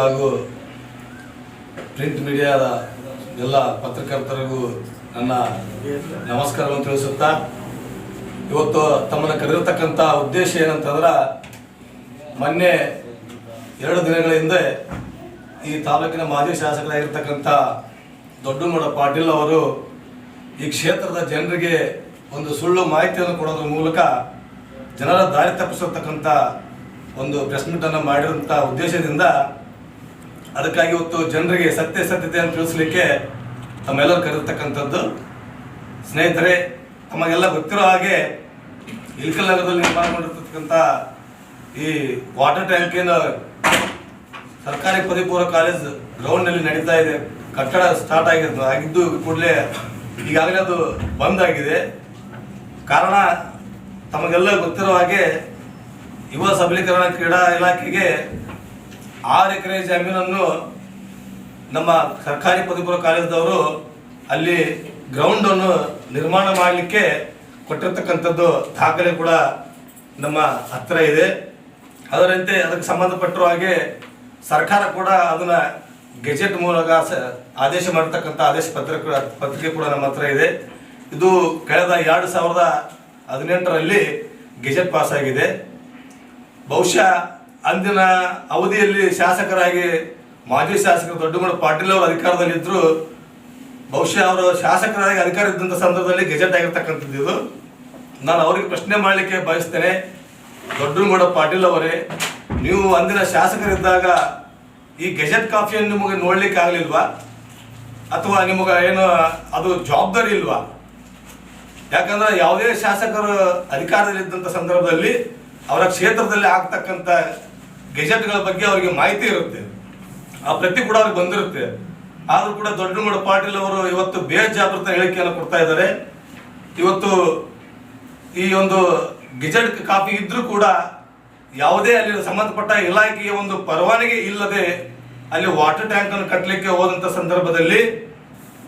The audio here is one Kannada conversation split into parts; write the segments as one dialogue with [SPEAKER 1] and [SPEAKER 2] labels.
[SPEAKER 1] ಹಾಗೂ ಪ್ರಿಂಟ್ ಮೀಡಿಯಾದ ಎಲ್ಲ ಪತ್ರಕರ್ತರಿಗೂ ನನ್ನ ನಮಸ್ಕಾರವನ್ನು ತಿಳಿಸುತ್ತಾ, ಇವತ್ತು ತಮ್ಮನ್ನು ಕರೆದಿರ್ತಕ್ಕಂಥ ಉದ್ದೇಶ ಏನಂತಂದ್ರೆ, ಮೊನ್ನೆ ಎರಡು ದಿನಗಳ ಹಿಂದೆ ಈ ತಾಲೂಕಿನ ಮಾಜಿ ಶಾಸಕರಾಗಿರ್ತಕ್ಕಂಥ ದೊಡ್ಡಮೂಡ ಪಾಟೀಲ್ ಅವರು ಈ ಕ್ಷೇತ್ರದ ಜನರಿಗೆ ಒಂದು ಸುಳ್ಳು ಮಾಹಿತಿಯನ್ನು ಕೊಡೋದ್ರ ಮೂಲಕ ಜನರ ದಾರಿ ತಪ್ಪಿಸತಕ್ಕಂಥ ಒಂದು ಪ್ರೆಸ್ ಮೀಟನ್ನು ಮಾಡಿರುವಂಥ ಉದ್ದೇಶದಿಂದ ಅದಕ್ಕಾಗಿ ಇವತ್ತು ಜನರಿಗೆ ಸತ್ಯ ಸತ್ಯತೆಯನ್ನು ತಿಳಿಸ್ಲಿಕ್ಕೆ ತಮ್ಮೆಲ್ಲರೂ ಕರೆತಕ್ಕಂಥದ್ದು ಸ್ನೇಹಿತರೆ, ತಮಗೆಲ್ಲ ಗೊತ್ತಿರೋ ಹಾಗೆ ಇಲ್ಕಲ್ ನಗರದಲ್ಲಿ ನಿರ್ಮಾಣಗೊಂಡಿರ್ತಕ್ಕಂಥ ಈ ವಾಟರ್ ಟ್ಯಾಂಕಿನ ಸರ್ಕಾರಿ ಪದವಿ ಪೂರ್ವ ಕಾಲೇಜ್ ಗ್ರೌಂಡ್ನಲ್ಲಿ ನಡೀತಾ ಇದೆ. ಕಟ್ಟಡ ಸ್ಟಾರ್ಟ್ ಆಗಿದ್ದು ಆಗಿದ್ದು ಕೂಡಲೇ ಈಗಾಗಲೇ ಅದು ಬಂದ್ ಆಗಿದೆ. ಕಾರಣ ತಮಗೆಲ್ಲ ಗೊತ್ತಿರೋ ಹಾಗೆ ಯುವ ಸಬಲೀಕರಣ ಕ್ರೀಡಾ ಇಲಾಖೆಗೆ ಆರು ಎಕರೆ ಜಮೀನನ್ನು ನಮ್ಮ ಸರ್ಕಾರಿ ಪದವಿಪೂರ್ವ ಕಾಲೇಜದವರು ಅಲ್ಲಿ ಗ್ರೌಂಡ್ ಅನ್ನು ನಿರ್ಮಾಣ ಮಾಡಲಿಕ್ಕೆ ಕೊಟ್ಟಿರ್ತಕ್ಕಂಥದ್ದು ದಾಖಲೆ ಕೂಡ ನಮ್ಮ ಹತ್ರ ಇದೆ. ಅದರಂತೆ ಅದಕ್ಕೆ ಸಂಬಂಧಪಟ್ಟಿರೋ ಹಾಗೆ ಸರ್ಕಾರ ಕೂಡ ಅದನ್ನ ಗೆಜೆಟ್ ಮೂಲಕ ಆದೇಶ ಮಾಡಿರ್ತಕ್ಕಂಥ ಆದೇಶ ಪತ್ರ ಪತ್ರಿಕೆ ಕೂಡ ನಮ್ಮ ಹತ್ರ ಇದೆ. ಇದು ಕಳೆದ ಎರಡು ಸಾವಿರದ ಹದಿನೆಂಟರಲ್ಲಿ ಗೆಜೆಟ್ ಪಾಸ್ ಆಗಿದೆ ಬಹುಶಃ ಅಂದಿನ ಅವಧಿಯಲ್ಲಿ ಶಾಸಕರಾಗಿ ಮಾಜಿ ಶಾಸಕ ದೊಡ್ಡಮೂಡ ಪಾಟೀಲ್ ಅವರು ಅಧಿಕಾರದಲ್ಲಿದ್ದರು ಬಹುಶಃ ಅವರು ಶಾಸಕರಾಗಿ ಅಧಿಕಾರ ಇದ್ದಂಥ ಸಂದರ್ಭದಲ್ಲಿ ಗೆಜೆಟ್ ಆಗಿರ್ತಕ್ಕಂಥದ್ದು ಇದು. ನಾನು ಅವರಿಗೆ ಪ್ರಶ್ನೆ ಮಾಡಲಿಕ್ಕೆ ಬಯಸ್ತೇನೆ. ದೊಡ್ಡಮೂಡ ಪಾಟೀಲ್ ಅವರೇ, ನೀವು ಅಂದಿನ ಶಾಸಕರಿದ್ದಾಗ ಈ ಗೆಜೆಟ್ ಕಾಫಿಯನ್ನು ನಿಮಗೆ ನೋಡ್ಲಿಕ್ಕೆ ಆಗಲಿಲ್ವಾ? ಅಥವಾ ನಿಮಗೆ ಏನು, ಅದು ಜವಾಬ್ದಾರಿ ಇಲ್ವಾ? ಯಾಕಂದ್ರೆ ಯಾವುದೇ ಶಾಸಕರು ಅಧಿಕಾರದಲ್ಲಿದ್ದಂಥ ಸಂದರ್ಭದಲ್ಲಿ ಅವರ ಕ್ಷೇತ್ರದಲ್ಲಿ ಆಗ್ತಕ್ಕಂಥ ಗೆಜೆಟ್ಗಳ ಬಗ್ಗೆ ಅವರಿಗೆ ಮಾಹಿತಿ ಇರುತ್ತೆ. ಆ ಪ್ರತಿ ಕೂಡ ಅವ್ರಿಗೆ ಬಂದಿರುತ್ತೆ. ಆದರೂ ಕೂಡ ದೊಡ್ಡಮೂಡ ಪಾಟೀಲ್ ಅವರು ಇವತ್ತು ಬೇಜಾಗೃತ ಹೇಳಿಕೆಯನ್ನು ಕೊಡ್ತಾ ಇದ್ದಾರೆ. ಇವತ್ತು ಈ ಒಂದು ಗೆಜೆಟ್ ಕಾಪಿ ಇದ್ರೂ ಕೂಡ ಯಾವುದೇ ಅಲ್ಲಿ ಸಂಬಂಧಪಟ್ಟ ಇಲಾಖೆಯ ಒಂದು ಪರವಾನಗಿ ಇಲ್ಲದೆ ಅಲ್ಲಿ ವಾಟರ್ ಟ್ಯಾಂಕ್ ಅನ್ನು ಕಟ್ಟಲಿಕ್ಕೆ ಹೋದಂತ ಸಂದರ್ಭದಲ್ಲಿ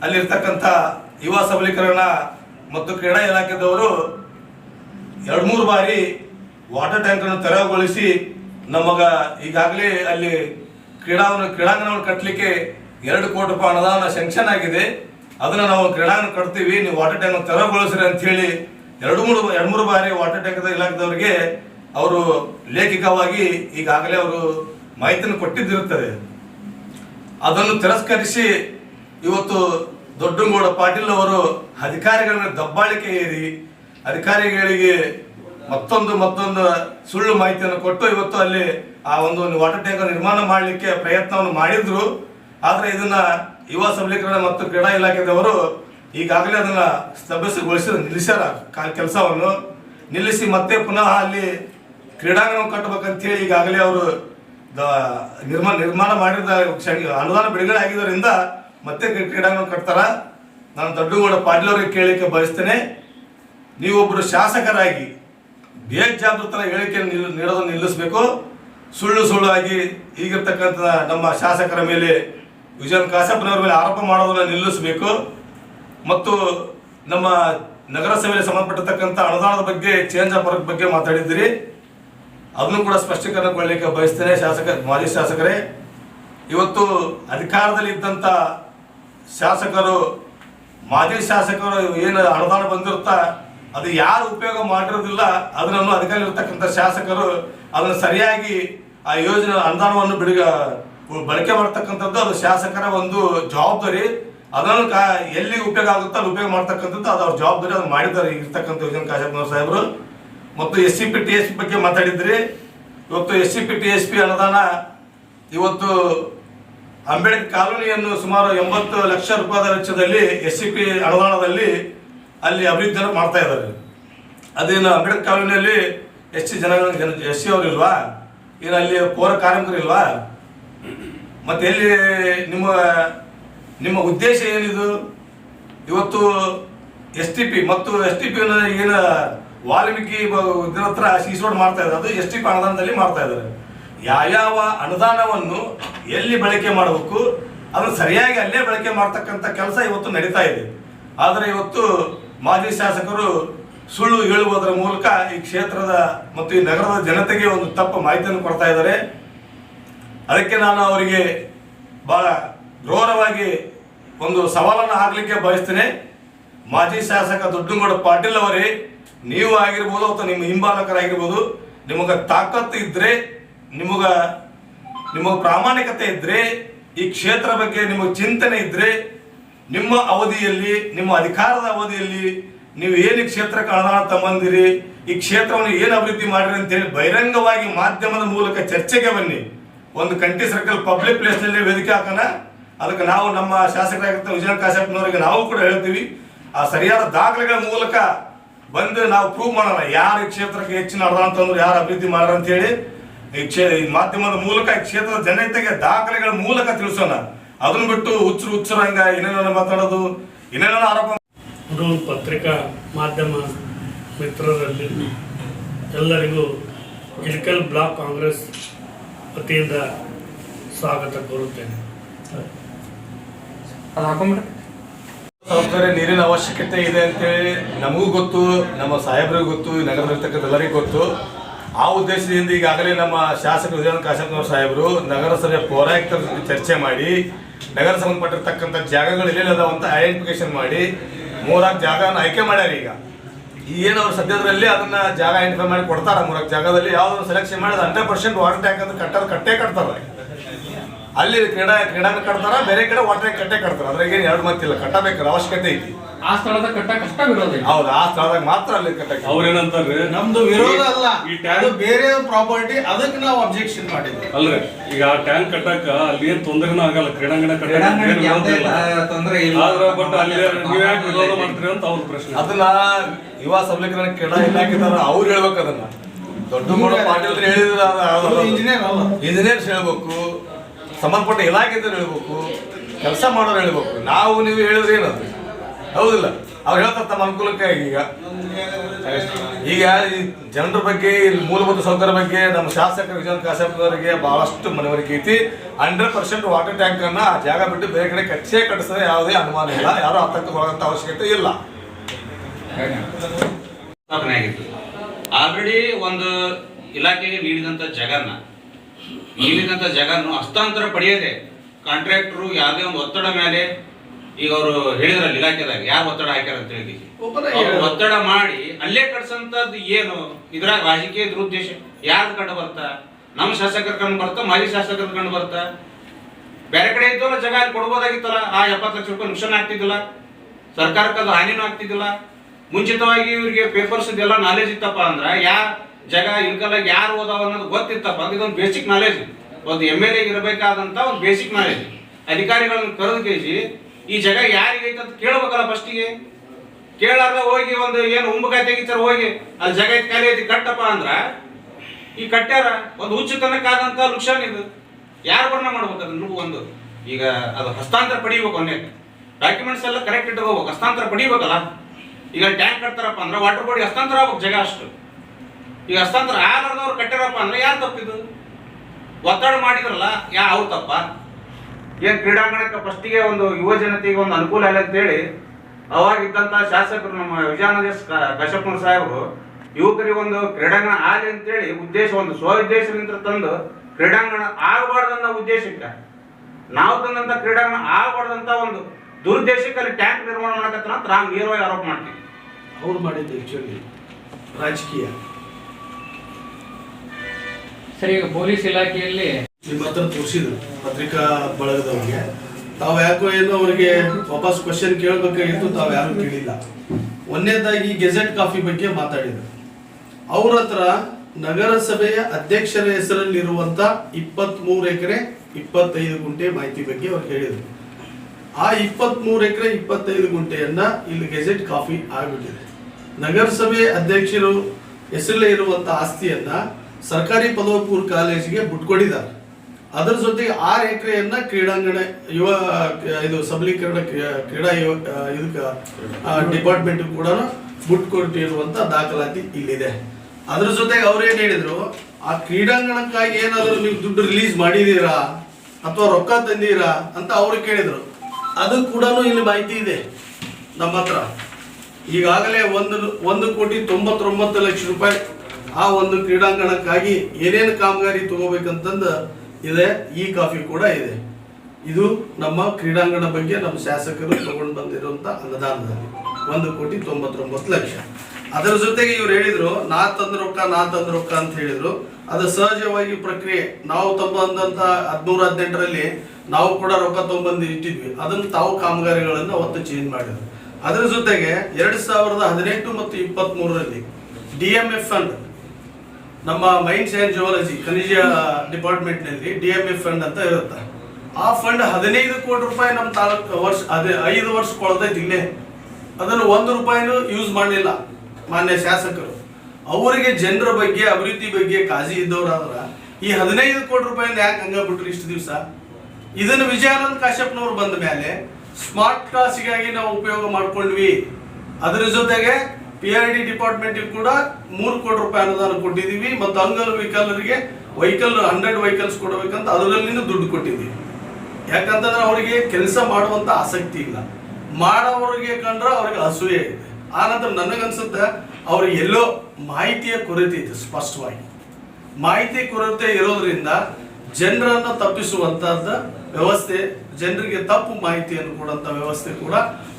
[SPEAKER 1] ಅಲ್ಲಿರ್ತಕ್ಕಂಥ ಯುವ ಸಬಲೀಕರಣ ಮತ್ತು ಕ್ರೀಡಾ ಇಲಾಖೆದವರು ಎರಡು ಮೂರು ಬಾರಿ ವಾಟರ್ ಟ್ಯಾಂಕ್ ಅನ್ನು ತೆರವುಗೊಳಿಸಿ ನಮಗ ಈಗಾಗಲೇ ಅಲ್ಲಿ ಕ್ರೀಡಾವನ್ನು ಕ್ರೀಡಾಂಗಣವನ್ನು ಕಟ್ಟಲಿಕ್ಕೆ ಎರಡು ಕೋಟಿ ರೂಪಾಯಿ ಅನುದಾನ ಶಂಕ್ಷನ್ ಆಗಿದೆ. ಅದನ್ನ ನಾವು ಕ್ರೀಡಾಂಗಣ ಕಟ್ತೀವಿ, ನೀವು ವಾಟರ್ ಟ್ಯಾಂಕ್ ತೆರವುಗೊಳಿಸ್ರಿ ಅಂತ ಹೇಳಿ ಎರಡು ಮೂರು ಎರಡು ಮೂರು ಬಾರಿ ವಾಟರ್ ಟ್ಯಾಂಕ್ ಇಲಾಖೆದವರಿಗೆ ಅವರು ಲೇಖಿಕವಾಗಿ ಈಗಾಗಲೇ ಅವರು ಮಾಹಿತಿಯನ್ನು ಕೊಟ್ಟಿದ್ದಿರುತ್ತದೆ. ಅದನ್ನು ತಿರಸ್ಕರಿಸಿ ಇವತ್ತು ದೊಡ್ಡಂಗೌಡ ಪಾಟೀಲ್ ಅವರು ಅಧಿಕಾರಿಗಳನ್ನ ದಬ್ಬಾಳಿಕೆ ಏರಿ ಅಧಿಕಾರಿಗಳಿಗೆ ಮತ್ತೊಂದು ಮತ್ತೊಂದು ಸುಳ್ಳು ಮಾಹಿತಿಯನ್ನು ಕೊಟ್ಟು ಇವತ್ತು ಅಲ್ಲಿ ಆ ಒಂದು ವಾಟರ್ ಟ್ಯಾಂಕ್ ನಿರ್ಮಾಣ ಮಾಡಲಿಕ್ಕೆ ಪ್ರಯತ್ನವನ್ನು ಮಾಡಿದ್ರು. ಆದರೆ ಇದನ್ನ ಯುವ ಸಬಲೀಕರಣ ಮತ್ತು ಕ್ರೀಡಾ ಇಲಾಖೆದವರು ಈಗಾಗಲೇ ಅದನ್ನ ಸ್ತಬ್ಧಗೊಳಿಸಿ ನಿಲ್ಲಿಸ್ಯಾರ ಕೆಲಸವನ್ನು. ನಿಲ್ಲಿಸಿ ಮತ್ತೆ ಪುನಃ ಅಲ್ಲಿ ಕ್ರೀಡಾಂಗಣ ಕಟ್ಟಬೇಕಂತೇಳಿ ಈಗಾಗಲೇ ಅವರು ನಿರ್ಮಾಣ ನಿರ್ಮಾಣ ಮಾಡಿದ ಅನುದಾನ ಬಿಡುಗಡೆ ಆಗಿದ್ದರಿಂದ ಮತ್ತೆ ಕ್ರೀಡಾಂಗಣ ಕಟ್ತಾರ. ನಾನು ದೊಡ್ಡಗೌಡ ಪಾಟೀಲ್ ಅವರಿಗೆ ಕೇಳಲಿಕ್ಕೆ ಬಯಸ್ತೇನೆ. ನೀವೊಬ್ಬರು ಶಾಸಕರಾಗಿ ಬೇಜಾಗೃತರ ಹೇಳಿಕೆ ನಿಲ್- ನೀಡೋದನ್ನು ನಿಲ್ಲಿಸಬೇಕು. ಸುಳ್ಳು ಸುಳ್ಳಾಗಿ ಈಗಿರ್ತಕ್ಕಂಥ ನಮ್ಮ ಶಾಸಕರ ಮೇಲೆ, ವಿಜಯನ್ ಕಾಸಪ್ಪನವರ ಮೇಲೆ ಆರೋಪ ಮಾಡೋದನ್ನು ನಿಲ್ಲಿಸಬೇಕು. ಮತ್ತು ನಮ್ಮ ನಗರಸಭೆಗೆ ಸಂಬಂಧಪಟ್ಟಿರ್ತಕ್ಕಂಥ ಅನುದಾನದ ಬಗ್ಗೆ ಚೇಂಜ್ ಆಫ್ ವರ್ಕ್ ಬಗ್ಗೆ ಮಾತಾಡಿದ್ದೀರಿ. ಅದನ್ನು ಕೂಡ ಸ್ಪಷ್ಟೀಕರಣ ಕೊಡಲಿಕ್ಕೆ ಬಯಸ್ತೇನೆ ಶಾಸಕ, ಮಾಜಿ ಶಾಸಕರೇ. ಇವತ್ತು ಅಧಿಕಾರದಲ್ಲಿ ಇದ್ದಂಥ ಶಾಸಕರು, ಮಾಜಿ ಶಾಸಕರು ಏನು ಅನುದಾನ ಬಂದಿರುತ್ತಾ ಅದು ಯಾರು ಉಪಯೋಗ ಮಾಡಿರೋದಿಲ್ಲ ಅದನ್ನು ಅಧಿಕಾರಿ ಇರ್ತಕ್ಕಂಥ ಶಾಸಕರು ಅದನ್ನು ಸರಿಯಾಗಿ ಆ ಯೋಜನೆ ಅನುದಾನವನ್ನು ಬಿಡುಗ, ಬಳಕೆ ಮಾಡ್ತಕ್ಕಂಥದ್ದು ಅದು ಶಾಸಕರ ಒಂದು ಜವಾಬ್ದಾರಿ. ಅದನ್ನು ಕಾ ಎಲ್ಲಿ ಉಪಯೋಗ ಆಗುತ್ತೆ ಅಲ್ಲಿ ಉಪಯೋಗ ಮಾಡ್ತಕ್ಕಂಥದ್ದು ಅದು ಅವ್ರ ಜವಾಬ್ದಾರಿ ಅದನ್ನು ಮಾಡಿದ್ದಾರೆ ಇರ್ತಕ್ಕಂಥ ಯೋಜನೆ ಕಾಶಪ್ಪನವ್ರ ಸಾಹೇಬರು. ಮತ್ತು S C P, T S P ಬಗ್ಗೆ ಮಾತಾಡಿದ್ರಿ. ಇವತ್ತು S C P, T S P ಅನುದಾನ ಇವತ್ತು ಅಂಬೇಡ್ಕರ್ ಕಾಲೋನಿಯನ್ನು ಸುಮಾರು ಎಂಬತ್ತು ಲಕ್ಷ ರೂಪಾಯಿ ವೆಚ್ಚದಲ್ಲಿ ಎಸ್ ಸಿ ಪಿ ಅನುದಾನದಲ್ಲಿ ಅಲ್ಲಿ ಅಭಿವೃದ್ಧಿಯನ್ನು ಮಾಡ್ತಾ ಇದ್ದಾರೆ. ಅದೇನು ಅಂಬೇಡ್ಕರ್ ಕಾಲೋನಿಯಲ್ಲಿ ಎಸ್ ಸಿ ಜನ, ಎಸ್ ಸಿ ಅವರು ಇಲ್ವಾ? ಏನು ಅಲ್ಲಿ ಪೌರ ಕಾರ್ಮಿಕರು ಇಲ್ವಾ? ಮತ್ತೆ ಎಲ್ಲಿ ನಿಮ್ಮ ನಿಮ್ಮ ಉದ್ದೇಶ ಏನಿದು? ಇವತ್ತು ಎಸ್ ಟಿ ಪಿ, ಮತ್ತು ಎಸ್ ಟಿ ಪಿ ಏನು ವಾಲ್ಮೀಕಿ ಇದ್ರ ಹತ್ರ ಸೀಸೋಡ್ ಮಾಡ್ತಾ ಇದ್ದಾರೆ. ಅದು ಎಸ್ ಟಿ ಪಿ ಅನುದಾನದಲ್ಲಿ ಮಾಡ್ತಾ ಇದ್ದಾರೆ. ಯಾವ್ಯಾವ ಅನುದಾನವನ್ನು ಎಲ್ಲಿ ಬಳಕೆ ಮಾಡಬೇಕು, ಅದನ್ನು ಸರಿಯಾಗಿ ಅಲ್ಲೇ ಬಳಕೆ ಮಾಡ್ತಕ್ಕಂಥ ಕೆಲಸ ಇವತ್ತು ನಡೀತಾ ಇದೆ. ಆದರೆ ಇವತ್ತು ಮಾಜಿ ಶಾಸಕರು ಸುಳ್ಳು ಹೇಳುವುದರ ಮೂಲಕ ಈ ಕ್ಷೇತ್ರದ ಮತ್ತು ಈ ನಗರದ ಜನತೆಗೆ ಒಂದು ತಪ್ಪು ಮಾಹಿತಿಯನ್ನು ಕೊಡ್ತಾ ಇದ್ದಾರೆ. ಅದಕ್ಕೆ ನಾನು ಅವರಿಗೆ ಬಹಳ ಘೋರವಾಗಿ ಒಂದು ಸವಾಲನ್ನು ಹಾಕಲಿಕ್ಕೆ ಬಯಸ್ತೇನೆ. ಮಾಜಿ ಶಾಸಕ ದೊಡ್ಡಗೌಡ ಪಾಟೀಲ್ ಅವರೇ, ನೀವು ಆಗಿರ್ಬೋದು ಅಥವಾ ನಿಮ್ಮ ಹಿಂಬಾಲಕರಾಗಿರ್ಬೋದು, ನಿಮಗೆ ತಾಕತ್ತು ಇದ್ದರೆ ನಿಮಗ, ನಿಮಗೆ ಪ್ರಾಮಾಣಿಕತೆ ಇದ್ದರೆ ಈ ಕ್ಷೇತ್ರ ಬಗ್ಗೆ ನಿಮಗೆ ಚಿಂತನೆ ಇದ್ರೆ ನಿಮ್ಮ ಅವಧಿಯಲ್ಲಿ, ನಿಮ್ಮ ಅಧಿಕಾರದ ಅವಧಿಯಲ್ಲಿ ನೀವು ಏನು ಕ್ಷೇತ್ರ ಕ್ಷೇತ್ರಕ್ಕೆ ಅನುದಾನ ತಗೊಂಡಿರಿ ಈ ಕ್ಷೇತ್ರವನ್ನು ಏನು ಅಭಿವೃದ್ಧಿ ಮಾಡಿರಿ ಅಂತೇಳಿ ಬಹಿರಂಗವಾಗಿ ಮಾಧ್ಯಮದ ಮೂಲಕ ಚರ್ಚೆಗೆ ಬನ್ನಿ. ಒಂದು ಕಂಟಿ ಸರ್ಕಲ್ ಪಬ್ಲಿಕ್ ಪ್ಲೇಸ್ನಲ್ಲಿ ವೇದಿಕೆ ಹಾಕೋಣ. ಅದಕ್ಕೆ ನಾವು ನಮ್ಮ ಶಾಸಕರಾಗಿರ್ತ ವಿಜಯ ಕಾಶ್ಯಪ್ನವರಿಗೆ ನಾವು ಕೂಡ ಹೇಳ್ತೀವಿ. ಆ ಸರಿಯಾದ ದಾಖಲೆಗಳ ಮೂಲಕ ಬಂದು ನಾವು ಪ್ರೂವ್ ಮಾಡೋಣ, ಯಾರು ಈ ಕ್ಷೇತ್ರಕ್ಕೆ ಹೆಚ್ಚಿನ ಅನುದಾನ ಯಾರು ಅಭಿವೃದ್ಧಿ ಮಾಡ್ರ ಅಂತ ಹೇಳಿ ಈ ಕ್ಷೇ ಈ ಮಾಧ್ಯಮದ ಮೂಲಕ, ಈ ಕ್ಷೇತ್ರದ ಜನತೆಗೆ ದಾಖಲೆಗಳ ಮೂಲಕ ತಿಳಿಸೋಣ. ಅದನ್ನ ಬಿಟ್ಟು ಹುಚ್ಚರು ಹುಚ್ಚರಂಗ ಏನೇನೋ ಮಾತಾಡೋದು ಏನೇನೋ ಆರೋಪ
[SPEAKER 2] ಪತ್ರಿಕಾ ಮಾಧ್ಯಮ ಮಿತ್ರರಲ್ಲಿ ಎಲ್ಲರಿಗೂ ಇಳಕಲ್ ಬ್ಲಾಕ್ ಕಾಂಗ್ರೆಸ್ ವತಿಯಿಂದ ಸ್ವಾಗತ ಕೋರುತ್ತೇನೆ.
[SPEAKER 1] ಸೌಕರ್ಯ ನೀರಿನ ಅವಶ್ಯಕತೆ ಇದೆ ಅಂತೇಳಿ ನಮಗೂ ಗೊತ್ತು ನಮ್ಮ ಸಾಹೇಬರಿಗೂ ಗೊತ್ತು ಈ ನಗರದಲ್ಲಿರ್ತಕ್ಕಂಥ ಎಲ್ಲರಿಗೂ ಗೊತ್ತು. ಆ ಉದ್ದೇಶದಿಂದ ಈಗಾಗಲೇ ನಮ್ಮ ಶಾಸಕ ವಿಜಯ ಕಾಶಪ್ಪನವ್ರ ಸಾಹೇಬರು ನಗರಸಭೆ ಪೌರಾಯುಕ್ತರ ಚರ್ಚೆ ಮಾಡಿ, ನಗರ ಸಂಬಂಧಪಟ್ಟಿರ್ತಕ್ಕಂಥ ಜಾಗಗಳು ಎಲ್ಲೆಲ್ಲಿ ಅಂತ ಐಡೆಂಟಿಫಿಕೇಶನ್ ಮಾಡಿ ಮೂರಾರು ಜಾಗನ ಆಯ್ಕೆ ಮಾಡ್ಯಾರ ಈಗ. ಏನು ಅವ್ರು ಸದ್ಯದಲ್ಲಿ ಅದನ್ನ ಜಾಗ ಐಡೆಂಟಿಫೈ ಮಾಡಿ ಕೊಡ್ತಾರ ಮೂರಾರು ಜಾಗದಲ್ಲಿ ಯಾವ್ದು ಸೆಲೆಕ್ಷನ್ ಮಾಡಿದ ಹಂಡ್ರೆಡ್ ಪರ್ಸೆಂಟ್ ವಾಟರ್ ಟ್ಯಾಂಕ್ ಅಂತ ಕಟ್ಟೋದು ಕಟ್ಟೆ ಕಟ್ತಾರ. ಅಲ್ಲಿ ಕ್ರೀಡಾ, ಕ್ರೀಡಾನ ಕಟ್ತಾರ, ಬೇರೆ ಕಡೆ ವಾಟರ್ ಟ್ಯಾಂಕ್ ಕಟ್ಟೆ ಕಟ್ತಾರ. ಅದ್ರಾಗ ಏನು ಎರಡು ಮತ್ತಿಲ್ಲ ಕಟ್ಟಬೇಕಾರ ಅವಶ್ಯಕತೆ ಐತಿ.
[SPEAKER 3] ಆ ಸ್ಥಳದ ಕಟ್ಟ ಕಷ್ಟ ಬಿಡೋದಿಲ್ಲ.
[SPEAKER 1] ಹೌದು ಆ ಸ್ಥಳದಾಗ ಮಾತ್ರ ಅಲ್ಲಿ ಕಟ್ಟಕ್ಕೆ
[SPEAKER 4] ಅವ್ರೇನಂತಾರ್ರಿ?
[SPEAKER 5] ನಮ್ದು ವಿರೋಧ ಅಲ್ಲ.
[SPEAKER 4] ಈ ಟ್ಯಾಂಕ್-
[SPEAKER 5] ಅದು ಬೇರೆ ಪ್ರಾಪರ್ಟಿ ಅದಕ್ಕೆ ನಾವು ಅಬ್ಜೆಕ್ಷನ್ ಮಾಡಿದ್ವಿ.
[SPEAKER 4] ಅಲ್ರಿ ಈಗ ಆ ಟ್ಯಾಂಕ್ ಕಟ್ಟಕ್ಕ ಅಲ್ಲಿ ಏನ್ ತೊಂದರೆನೂ ಆಗಲ್ಲ ಕ್ರೀಡಾಂಗಣ ಏನ್ ವಿರೋಧ ಇಲ್ಲ.
[SPEAKER 3] ತೊಂದರೆ ಇಲ್ಲ.
[SPEAKER 4] ಆದ್ರ ಬಟ್ ಅಲ್ಲಿ ನೀವ್ ಯಾಕೆ ವಿರೋಧ ಮಾಡ್ತೀರಿ ಅಂತ ಅವ್ರ ಪ್ರಶ್ನೆ.
[SPEAKER 1] ಅದನ್ನ ಯುವ ಸಬಲೀಕರಣ ಕ್ರೀಡಾ ಇಲಾಖೆದವ್ರು ಅವ್ರು ಹೇಳ್ಬೇಕು ಅದನ್ನ. ದೊಡ್ಡ ಮೂಲ ಪಾಟೀಲ್ ಹೇಳಿದ್ರ
[SPEAKER 5] ಇಂಜಿನಿಯರ್ ಅಲ್ಲ.
[SPEAKER 1] ಇಂಜಿನಿಯರ್ಸ್ ಹೇಳ್ಬೇಕು ಸಂಬಂಧಪಟ್ಟ ಇಲಾಖೆದವ್ರು ಹೇಳ್ಬೇಕು ಕೆಲಸ ಮಾಡೋರು ಹೇಳ್ಬೇಕು. ನಾವು ನೀವು ಹೇಳಿದ್ರೆ ಏನದು? ಹೌದಿಲ್ಲ. ಅವ್ರು ಹೇಳ್ತಾರೆ ತಮ್ಮ ಅನುಕೂಲಕ್ಕಾಗಿ ಈಗ. ಈಗ ಈ ಜನರ ಬಗ್ಗೆ, ಇಲ್ಲಿ ಮೂಲಭೂತ ಸೌಕರ್ಯ ಬಗ್ಗೆ, ನಮ್ಮ ಶಾಸಕ ವಿಜಯ ಕಾಶ್ಯಪವರಿಗೆ ಬಹಳಷ್ಟು ಮನವರಿಕೆ ಐತಿ. ಹಂಡ್ರೆಡ್ ಪರ್ಸೆಂಟ್ ವಾಟರ್ ಟ್ಯಾಂಕ್ ಅನ್ನ ಆ ಜಾಗ ಬಿಟ್ಟು ಬೇರೆ ಕಡೆ ಕಚ್ಚೆ ಕಟ್ಟಿಸಿದ್ರೆ ಯಾವುದೇ ಅನುಮಾನ ಇಲ್ಲ. ಯಾರು ಒಳಗಂತ ಅವಶ್ಯಕತೆ ಇಲ್ಲ.
[SPEAKER 6] ಆಲ್ರೆಡಿ ಒಂದು ಇಲಾಖೆಗೆ ನೀಡಿದಂಥ ಜಗನ್ನ ನೀಡಿದಂಥ ಜಗನ್ನು ಹಸ್ತಾಂತರ ಪಡೆಯದೆ ಕಾಂಟ್ರಾಕ್ಟರು ಯಾವುದೇ ಒಂದು ಒತ್ತಡ ಮೇಲೆ ಈಗ ಅವರು ಹೇಳಿದ್ರಲ್ಲಿ ಇಲಾಖೆದಾಗ ಯಾರು ಒತ್ತಡ ಹಾಕ್ಯಾರ ಅಂತ ಹೇಳಿ. ಅವ್ರು ಒತ್ತಡ ಮಾಡಿ ಅಲ್ಲೇ ಕಟ್ಸಂತದ್ದು ಏನು? ಇದ್ರಾಗ ರಾಜಕೀಯ ದುರುದ್ದೇಶ. ಯಾರ್ದು ಕಂಡು ಬರ್ತಾ? ನಮ್ಮ ಶಾಸಕರ ಕಂಡು ಬರ್ತಾ ಮಾಜಿ ಶಾಸಕರ ಕಂಡು ಬರ್ತಾ? ಬೇರೆ ಕಡೆ ಇದ್ದವಲ್ಲ ಜಗ ಅಲ್ಲಿ ಕೊಡ್ಬೋದಾಗಿತ್ತಲ್ಲ? ಆ ಎಪ್ಪತ್ತು ಲಕ್ಷ ರೂಪಾಯಿ ನುಕ್ಸಾನ ಆಗ್ತಿದ್ದಿಲ್ಲ. ಸರ್ಕಾರಕ್ಕೆ ಅದು ಹಾನಿನೂ ಆಗ್ತಿದ್ದಿಲ್ಲ. ಮುಂಚಿತವಾಗಿ ಇವರಿಗೆ ಪೇಪರ್ಸ್ ಇದೆಲ್ಲ ನಾಲೆಜ್ ಇತ್ತಪ್ಪ ಅಂದ್ರ ಯಾ ಜಗ ಇನ್ಕಲ್ ಯಾರು ಓದಾವ ಅನ್ನೋದು ಗೊತ್ತಿತ್ತಪ್ಪ ಇದೊಂದು ಬೇಸಿಕ್ ನಾಲೆಜ್ ಒಂದು ಎಂ ಎಲ್ ಎ ಇರಬೇಕಾದಂತ ಒಂದು ಬೇಸಿಕ್ ನಾಲೆಜ್ ಅಧಿಕಾರಿಗಳನ್ನ ಕರೆದು ಕೇಸಿ ಈ ಜಾಗ ಯಾರಿಗೆ ಐತೆ ಅಂತ ಕೇಳ್ಬೇಕಲ್ಲ ಫಸ್ಟಿಗೆ ಕೇಳಾರ್ದ ಹೋಗಿ ಒಂದು ಏನು ಉಂಬಕಾಯಿ ತೆಗಿತಾರ ಹೋಗಿ, ಅಲ್ಲಿ ಜಾಗ ಐತಿ, ಖಾಲಿ ಐತಿ, ಕಟ್ಟಪ್ಪ ಅಂದ್ರ, ಈ ಕಟ್ಟ್ಯಾರ ಒಂದು ಹುಚ್ಚುತನಕ್ಕಾದಂತ ಲುಕ್ಷನ್ ಇದು. ಯಾರು ವರ್ಣ ಮಾಡ್ಬೇಕು ಅದನ್ನ? ಒಂದು. ಈಗ ಅದು ಹಸ್ತಾಂತರ ಪಡಿಬೇಕು ಒಂದೇ. ಡಾಕ್ಯುಮೆಂಟ್ಸ್ ಎಲ್ಲ ಕರೆಕ್ಟ್ ಇಟ್ಕೋಬೇಕು ಹಸ್ತಾಂತರ ಪಡಿಬೇಕಲ್ಲ? ಈಗ ಟ್ಯಾಂಕ್ ಕಟ್ತಾರಪ್ಪ ಅಂದ್ರೆ ವಾಟರ್ ಬಾಡಿ ಹಸ್ತಾಂತರ ಆಗ್ಬೇಕು ಜಗ ಅಷ್ಟು. ಈಗ ಹಸ್ತಾಂತರ ಯಾರ್ದವ್ರು ಕಟ್ಟಾರಪ್ಪ ಅಂದ್ರೆ ಯಾರು ತಪ್ಪಿದು ಒತ್ತಡ ಮಾಡಿದ್ರಲ್ಲ, ಯಾ ಅವ್ರು ತಪ್ಪ? ಏನ್ ಕ್ರೀಡಾಂಗಣಕ್ಕೆ ಫಸ್ಟಿಗೆ ಒಂದು ಯುವ ಜನತೆಗೆ ಒಂದು ಅನುಕೂಲ ಇಲ್ಲ ಅಂತೇಳಿ ಅವಾಗಿದ್ದಂತ ಶಾಸಕರು ನಮ್ಮ ವಿಜಯಾನಂದ ಎಸ್ ಕ- ಕಶ್ಯಪನ ಸಾಹೇಬರು, ಯುವಕರಿಗೆ ಒಂದು ಕ್ರೀಡಾಂಗಣ ಆಗಲಿ ಅಂತೇಳಿ ಉದ್ದೇಶ, ಒಂದು ಸ್ವ ಉದ್ದೇಶದಿಂದ ತಂದು ಕ್ರೀಡಾಂಗಣ ಆಗಬಾರ್ದನ್ನ ಉದ್ದೇಶಕ್ಕೆ, ನಾವು ತಂದಂತ ಕ್ರೀಡಾಂಗಣ ಆಗಬಾರ್ದಂತ ಒಂದು ದುರುದ್ದೇಶಕ್ಕೆ ಅಲ್ಲಿ ಟ್ಯಾಂಕ್ ನಿರ್ಮಾಣ ಮಾಡಕತ್ತ ನಾವು ನೇರವಾಗಿ ಆರೋಪ ಮಾಡ್ತೀವಿ
[SPEAKER 5] ಅವ್ರು ಮಾಡಿದ್ದು ಆಕ್ಚುಲಿ ರಾಜಕೀಯ.
[SPEAKER 3] ಸರಿ ಪೊಲೀಸ್ ಇಲಾಖೆಯಲ್ಲಿ
[SPEAKER 5] ನಿಮ್ಮ ಹತ್ರ ತೋರಿಸಿದ್ರು ಪತ್ರಿಕಾ ಬಳಗದವ್ರಿಗೆ. ತಾವು ಯಾಕೋ ಏನೋ ಅವರಿಗೆ ವಾಪಸ್ ಕ್ವಶನ್ ಕೇಳಬೇಕಾಗಿತ್ತು, ತಾವು ಯಾರು ಕೇಳಿಲ್ಲ. ಒಂದನೇದಾಗಿ ಗೆಜೆಟ್ ಕಾಫಿ ಬಗ್ಗೆ ಮಾತಾಡಿದ್ರು. ಅವ್ರ ಹತ್ರ ನಗರಸಭೆಯ ಅಧ್ಯಕ್ಷರ ಹೆಸರಲ್ಲಿರುವಂತ ಇಪ್ಪತ್ತ್ ಮೂರು ಎಕರೆ, ಇಪ್ಪತ್ತೈದು ಗುಂಟೆ ಮಾಹಿತಿ ಬಗ್ಗೆ ಅವ್ರು ಹೇಳಿದ್ರು. ಆ ಇಪ್ಪತ್ತ್ ಮೂರು ಎಕರೆ, ಇಪ್ಪತ್ತೈದು ಗುಂಟೆಯನ್ನ ಇಲ್ಲಿ ಗೆಜೆಟ್ ಕಾಫಿ ಆಗ್ಬಿಟ್ಟಿದೆ. ನಗರಸಭೆ ಅಧ್ಯಕ್ಷರು ಹೆಸರಲ್ಲೇ ಇರುವಂತ ಆಸ್ತಿಯನ್ನ ಸರ್ಕಾರಿ ಪದವಿ ಪೂರ್ವ ಕಾಲೇಜಿಗೆ ಬಿಟ್ಕೊಡಿದ್ದಾರೆ. ಅದರ ಜೊತೆಗೆ ಆರು ಎಕರೆಯನ್ನ ಕ್ರೀಡಾಂಗಣ ಯುವ, ಇದು ಸಬಲೀಕರಣ ಕ್ರೀಡಾ ಯುವ ಇದಕ್ಕೆ ಡಿಪಾರ್ಟ್ಮೆಂಟ್ ಕೂಡ ಬಿಟ್ಕೊಟ್ಟಿರುವಂತ ದಾಖಲಾತಿ ಇಲ್ಲಿದೆ. ಅದ್ರ ಜೊತೆಗೆ ಅವ್ರೇನ್ ಹೇಳಿದ್ರು, ಆ ಕ್ರೀಡಾಂಗಣಕ್ಕಾಗಿ ಏನಾದರೂ ನೀವು ದುಡ್ಡು ರಿಲೀಸ್ ಮಾಡಿದೀರಾ ಅಥವಾ ರೊಕ್ಕ ತಂದೀರಾ ಅಂತ ಅವ್ರು ಕೇಳಿದ್ರು. ಅದು ಕೂಡ ಇಲ್ಲಿ ಮಾಹಿತಿ ಇದೆ ನಮ್ಮ ಹತ್ರ. ಈಗಾಗಲೇ ಒಂದು ಒಂದು ಕೋಟಿ ತೊಂಬತ್ತೊಂಬತ್ತು ಲಕ್ಷ ರೂಪಾಯಿ ಆ ಒಂದು ಕ್ರೀಡಾಂಗಣಕ್ಕಾಗಿ ಏನೇನು ಕಾಮಗಾರಿ ತಗೋಬೇಕಂತಂದು ಇದೆ, ಈ ಕಾಫಿ ಕೂಡ ಇದೆ. ಇದು ನಮ್ಮ ಕ್ರೀಡಾಂಗಣ ಬಗ್ಗೆ ನಮ್ಮ ಶಾಸಕರು ತಗೊಂಡು ಬಂದಿರುವಂತ ಅನುದಾನದಲ್ಲಿ. ಒಂದು ಕೋಟಿ ತೊಂಬತ್ತೊಂಬತ್ತು ಲಕ್ಷ. ಅದರ ಜೊತೆಗೆ ಇವ್ರು ಹೇಳಿದ್ರು, ನಾ ತಂದ ರೊಕ್ಕ, ನಾ ತಂದ ರೊಕ್ಕ ಅಂತ ಹೇಳಿದ್ರು. ಅದು ಸಹಜವಾಗಿ ಪ್ರಕ್ರಿಯೆ. ನಾವು ತಂಬಂದಂತ ಹದಿಮೂರು, ಹದಿನೆಂಟರಲ್ಲಿ ನಾವು ಕೂಡ ರೊಕ್ಕ ತೊಗೊಂಬಂದು ಇಟ್ಟಿದ್ವಿ. ಅದನ್ನು ತಾವು ಕಾಮಗಾರಿಗಳನ್ನು ಅವತ್ತು ಚೇಂಜ್ ಮಾಡಿದ್ರು. ಅದರ ಜೊತೆಗೆ ಎರಡ್ ಸಾವಿರದ ಹದಿನೆಂಟು ಮತ್ತು ಇಪ್ಪತ್ತ್ ಮೂರರಲ್ಲಿ ಡಿ ಎಂ ಎಫ್ ಫಂಡ್ ನಮ್ಮ ಮೈನ್ಸ್ ಆ್ಯಂಡ್ ಜಿಯಾಲಜಿ ಖನಿಜ ಡಿಪಾರ್ಟ್ಮೆಂಟ್ನಲ್ಲಿ ಡಿ ಎಂ ಎಫ್ ಫಂಡ್ ಅಂತ ಇರುತ್ತೆ. ಆ ಫಂಡ್ ಹದಿನೈದು ಕೋಟಿ ರೂಪಾಯಿ ನಮ್ಮ ತಾಲೂಕು ವರ್ಷ, ಅದೇ ಐದು ವರ್ಷ ಕೊಳ್ತೈತಿ ಇಲ್ಲೇ ಅದನ್ನು ಒಂದು ರೂಪಾಯಿನೂ ಯೂಸ್ ಮಾಡಲಿಲ್ಲ, ಮಾನ್ಯ ಶಾಸಕರು. ಅವರಿಗೆ ಜನರ ಬಗ್ಗೆ, ಅಭಿವೃದ್ಧಿ ಬಗ್ಗೆ ಕಾಳಜಿ ಇದ್ದವರಾದ್ರ, ಈ ಹದಿನೈದು ಕೋಟಿ ರೂಪಾಯಿನ ಯಾಕೆ ಹಂಗ ಬಿಟ್ರು ಇಷ್ಟು ದಿವಸ? ಇದನ್ನು ವಿಜಯಾನಂದ್ ಕಾಶ್ಯಪ್ನವ್ರು ಬಂದ ಮೇಲೆ ಸ್ಮಾರ್ಟ್ ಕ್ಲಾಸಿಗಾಗಿ ನಾವು ಉಪಯೋಗ ಮಾಡ್ಕೊಂಡ್ವಿ. ಅದರ ಜೊತೆಗೆ ಪಿ ಆರ್ ಡಿ ಡಿಪಾರ್ಟ್ಮೆಂಟ್ ಕೂಡ ಮೂರು ಕೋಟಿ ರೂಪಾಯಿ ಅನುದಾನ ಕೊಟ್ಟಿದ್ದೀವಿ ಮತ್ತು ಅಂಗವಿಕಲರಿಗೆ ವೆಹಿಕಲ್ ಹಂಡ್ರೆಡ್ ವೆಹಿಕಲ್ಸ್ ಕೊಡಬೇಕಂತ ಅದರಲ್ಲಿನೂ ದುಡ್ಡು ಕೊಟ್ಟಿದ್ದೀವಿ. ಯಾಕಂತಂದ್ರೆ ಅವರಿಗೆ ಕೆಲಸ ಮಾಡುವಂತ ಆಸಕ್ತಿ ಇಲ್ಲ. ಮಾಡೋರಿಗೆ ಕಂಡ್ರೆ ಅವ್ರಿಗೆ ಅಸೂಯೆ ಇದೆ. ಆನಂತರ ನನಗನ್ಸುತ್ತೆ ಅವ್ರಿಗೆ ಎಲ್ಲೋ ಮಾಹಿತಿಯ ಕೊರತೆ ಇದೆ ಸ್ಪಷ್ಟವಾಗಿ. ಮಾಹಿತಿ ಕೊರತೆ ಇರೋದ್ರಿಂದ ಜನರನ್ನು ತಪ್ಪಿಸುವಂಥದ್ದು ವ್ಯವಸ್ಥೆ ಜನರಿಗೆ ತಪ್ಪು ಮಾಹಿತಿಯನ್ನು ಕೊಡುವಂತ ವ್ಯವಸ್ಥೆ ಕೂಡ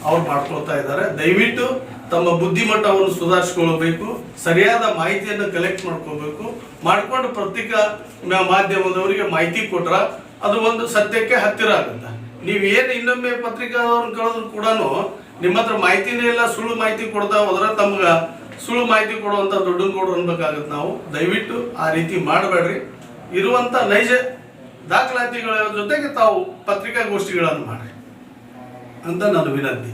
[SPEAKER 5] ಅವ್ರು ಮಾಡ್ಕೊಳ್ತಾ ಇದ್ದಾರೆ. ದಯವಿಟ್ಟು ತಮ್ಮ ಬುದ್ಧಿಮಟ್ಟವನ್ನು ಸುಧಾರಿಸ್ಕೊಳ್ಬೇಕು ಸರಿಯಾದ ಮಾಹಿತಿಯನ್ನು ಕಲೆಕ್ಟ್ ಮಾಡ್ಕೋಬೇಕು ಮಾಡಿಕೊಂಡು ಪತ್ರಿಕಾ ಮಾಧ್ಯಮದವರಿಗೆ ಮಾಹಿತಿ ಕೊಟ್ರ ಅದು ಒಂದು ಸತ್ಯಕ್ಕೆ ಹತ್ತಿರ ಆಗುತ್ತೆ. ನೀವು ಏನು ಇನ್ನೊಮ್ಮೆ ಪತ್ರಿಕಾದವ್ರನ್ನ ಕಳೆದ್ರು ಕೂಡ ನಿಮ್ಮ ಹತ್ರ ಮಾಹಿತಿನೇ ಇಲ್ಲ, ಸುಳ್ಳು ಮಾಹಿತಿ ಕೊಡ್ತಾ ಹೋದ್ರೆ ತಮ್ಗೆ ಸುಳ್ಳು ಮಾಹಿತಿ ಕೊಡುವಂತ ದುಡ್ಡು ಕೊಡು ಅನ್ಬೇಕಾಗತ್ತೆ ನಾವು. ದಯವಿಟ್ಟು ಆ ರೀತಿ ಮಾಡಬೇಡ್ರಿ. ಇರುವಂತ ನೈಜ ದಾಖಲಾತಿಗಳ ಜೊತೆಗೆ ತಾವು ಪತ್ರಿಕಾಗೋಷ್ಠಿಗಳನ್ನು ಮಾಡಿ ಅಂತ ನಾನು ವಿನಂತಿ.